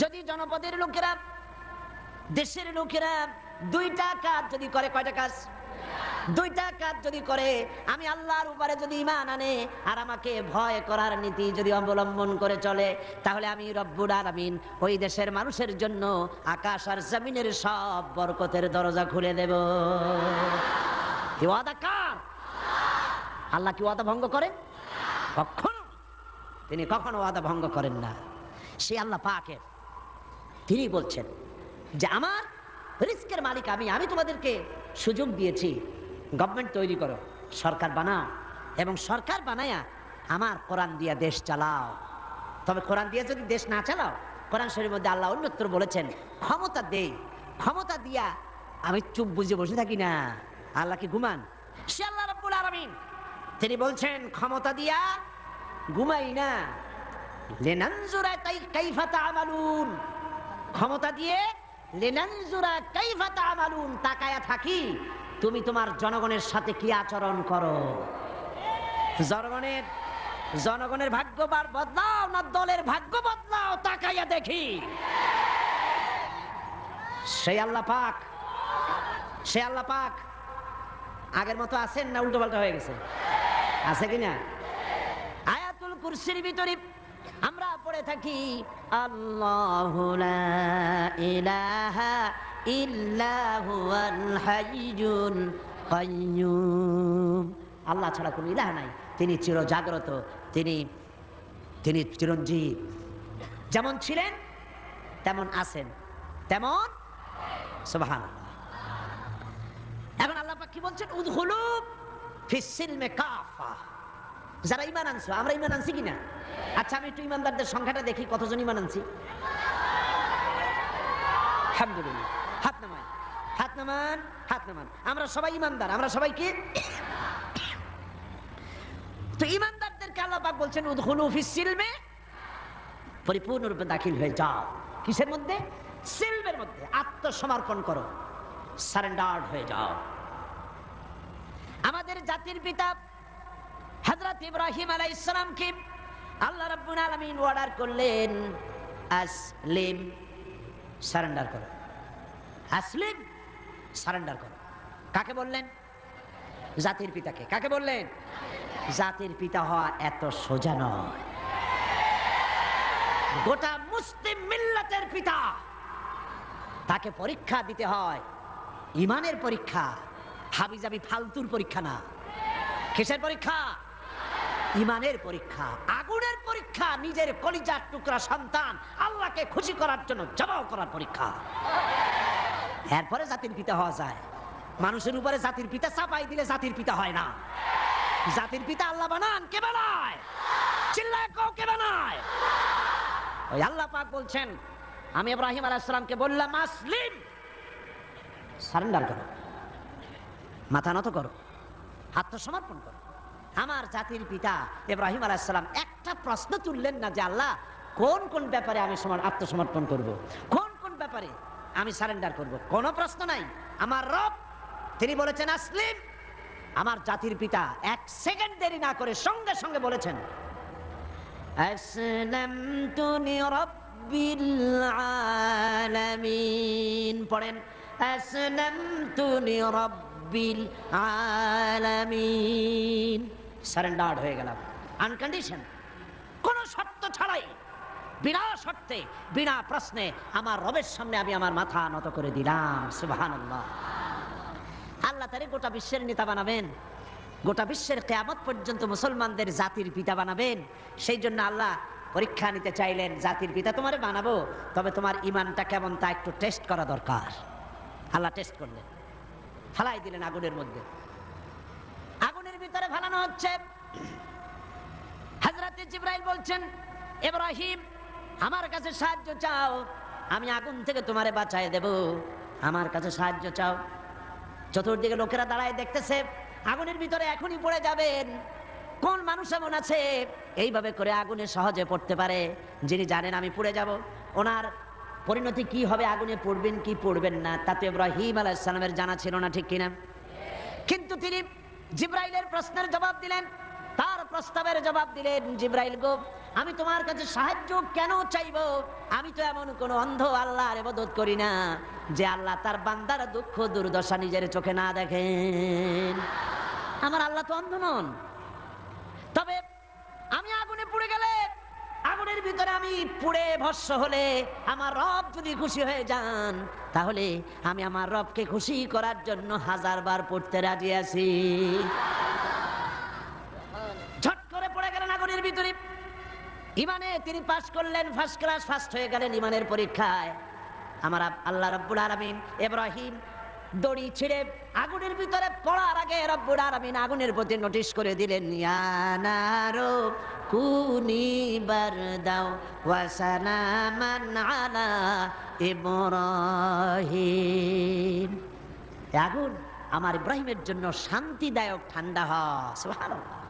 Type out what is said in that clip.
যদি জনপদের লোকেরা, দেশের লোকেরা দুইটা কাজ যদি করে, কয়টা কাজ? দুইটা কাজ যদি করে, আমি আল্লাহর উপরে যদি ইমান আনে আর আমাকে ভয় করার নীতি যদি অবলম্বন করে চলে, তাহলে আমি রব্বুল আলামিন ওই দেশের মানুষের জন্য আকাশ আর জমিনের সব বরকতের দরজা খুলে দেব। ওয়াদা কার? আল্লাহ কি ওয়াদা ভঙ্গ করেন কখনো। তিনি কখনো ওয়াদা ভঙ্গ করেন না। সে আল্লাহ পাকের। তিনি বলছেন যে আমার রিস্কের মালিক আমি আমি তোমাদেরকে সুযোগ দিয়েছি। গভর্নমেন্ট তৈরি করো, সরকার বানাও এবং সরকার বানায়া আমার কোরআন দিয়া দেশ চালাও। তবে কোরআন দিয়ে যদি দেশ না চালাও, কোরআন শরীর মধ্যে আল্লাহ অন্যত্র বলেছেন, ক্ষমতা দেই, ক্ষমতা দিয়া আমি চুপ বুঝে বসে থাকি না। আল্লাহ কি ঘুমান? সে আল্লাহ রব্বুল আলামিন। তিনি বলছেন, ক্ষমতা দিয়া ঘুমাই না। লেনানজুরা তাই কাইফা তামালুন। ক্ষমতা দিয়ে তাকায়া থাকি, তুমি তোমার জনগণের সাথে কি আচরণ করো? জনগণের জনগণের ভাগ্যবার বদলাও না দলের ভাগ্য বদলাও, তাকাইয়া দেখি। সেই আল্লাহ পাক সে আল্লাহ পাক, আগের মতো আছেন না উল্টো পাল্টা হয়ে গেছে? আছে কিনা? আয়াতুল কুরসির ভিতরে থাকি, আল্লাহু ইলাহা ইল্লা হুয়াল হাইয়ুল আল্লাহ ছাড়া কোনো ইলাহ নাই। তিনি চির জাগ্রত, তিনি তিনি চিরঞ্জীব। যেমন ছিলেন, তেমন আছেন। তেমন? সুবহানাল্লাহ। এখন আল্লাহ কি বলছেন? উদহুলু ফিসিল সিলমে কাফা। যারা ইমান আনছো, আমরা ইমান আনছি কিনা? আচ্ছা আমি একটু ইমানদারদের সংখ্যাটা দেখি, কতজন ইমান আনছি? আলহামদুলিল্লাহ। হাত নামান হাত নামান হাত নামান। আমরা সবাই ইমানদার আমরা সবাই কি? তো ইমানদারদেরকে আল্লাহ পাক বলছেন উদহুলু ফিস সিলমে। পরিপূর্ণরূপে দাখিল হয়ে যাও। কিসের মধ্যে? সিলমের মধ্যে। আত্মসমর্পণ করো। সারেন্ডার্ড হয়ে যাও। আমাদের জাতির পিতা হযরত ইব্রাহিম আলাইহিস সালামকে আল্লাহ রাব্বুল আলামিন অর্ডার করলেন, আসলিম সারেন্ডার করো। আসলিম সারেন্ডার করো। কাকে বললেন? জাতির পিতাকে। কাকে বললেন? জাতির পিতা হওয়া এত সোজা নয়। গোটা মুসলিম মিল্লাতের পিতা, তাকে পরীক্ষা দিতে হয়। ইমানের পরীক্ষা, হাবিজাবি ফালতুর পরীক্ষা না। কিসের পরীক্ষা? ইমানের পরীক্ষা, আগুনের পরীক্ষা, নিজের কলিজার টুকরা সন্তান, আল্লাহকে খুশি করার জন্য জবাব করার পরীক্ষা। এরপরে জাতির পিতা হওয়া যায়। মানুষের উপরে জাতির পিতা চাপাই দিলে জাতির পিতা হয় না। জাতির পিতা আল্লাহ বানান, কে বানায়? চিল্লায় কও, কে বানায়? ওই আল্লাহ পাক বলছেন, আমি ইব্রাহিম আলাইসালামকে বললাম আসলিম সারেন্ডার করো। মাথা নত করো। আত্মসমর্পণ করো। আমার জাতির পিতা ইব্রাহিম আলাইসালাম একটা প্রশ্ন তুললেন না যে আল্লাহ কোন কোন ব্যাপারে আমি আত্মসমর্পণ করব। কোন কোন ব্যাপারে আমি সারেন্ডার করব। কোনো প্রশ্ন নাই আমার রব, তিনি বলেছেন, আসলিম আমার জাতির পিতা এক সেকেন্ড দেরি না করে সঙ্গে সঙ্গে বলেছেন পড়েন, আসলাম তুনি রব্বিল আলামিন সারেন্ডার্ড হয়ে গেলাম। আনকন্ডিশন কোন শর্ত ছাড়াই, বিনা শর্তে, বিনা প্রশ্নে আমার রবের সামনে আমি আমার মাথা নত করে দিলাম। সুবহানাল্লাহ। আল্লাহ তারে গোটা বিশ্বের নেতা বানাবেন। গোটা বিশ্বের কেয়ামত পর্যন্ত মুসলমানদের জাতির পিতা বানাবেন। সেই জন্য আল্লাহ পরীক্ষা নিতে চাইলেন, জাতির পিতা তোমারে বানাবো, তবে তোমার ইমানটা কেমন তা একটু টেস্ট করা দরকার। আল্লাহ টেস্ট করলেন। ফালাই দিলেন আগুনের মধ্যে। ভিতরে ফালানো হচ্ছে। হাজরাতে জিব্রাইল বলছেন, ইব্রাহিম, আমার কাছে সাহায্য চাও। আমি আগুন থেকে তোমারে বাঁচায় দেব। আমার কাছে সাহায্য চাও। চতুর্দিকে লোকেরা দাঁড়ায় দেখতেছে, আগুনের ভিতরে এখনই পড়ে যাবেন। কোন মানুষ এমন আছে? এইভাবে করে আগুনে সহজে পড়তে পারে। যিনি জানেন আমি পড়ে যাব। ওনার পরিণতি কি হবে? আগুনে পড়বেন কি পড়বেন না? তাতে ইব্রাহিম আলাইসালামের জানা ছিল না, ঠিক কিনা? কিন্তু তিনি জিব্রাইলের প্রশ্নের জবাব দিলেন। তার প্রস্তাবের জবাব দিলেন, জিব্রাইল গো, আমি তোমার কাছে সাহায্য কেন চাইব? আমি তো এমন কোন অন্ধ আল্লাহর ইবাদত করি না, যে আল্লাহ তার বান্দার দুঃখ দুর্দশা নিজের চোখে না দেখেন। আমার আল্লাহ তো অন্ধ নন। তবে আমি আগুনে পুড়ে গেলে, আগুনের ভিতরে আমি পুড়ে ভস্য হলে আমার রব যদি খুশি হয়ে যান তাহলে আমি আমার রবকে খুশি করার জন্য হাজার বার পড়তে রাজি আছি। ঝট করে পড়ে গেলেন আগুনের ভিতরে। ইমানে তিনি পাশ করলেন ফার্স্ট ক্লাস ফার্স্ট হয়ে গেলেন ইমানের পরীক্ষায়। আমার আল্লাহ রব্বুল আলমিন ইব্রাহিম দড়ি ছিঁড়ে আগুনের ভিতরে পড়ার আগে রব্বুর আরামিন আগুনের প্রতি নোটিশ করে দিলেন ইয়ানারো কুনি বারদাও ওয়াসালামান আলা ইব্রাহিম। আগুন আমার ইব্রাহিমের জন্য শান্তিদায়ক ঠান্ডা হয়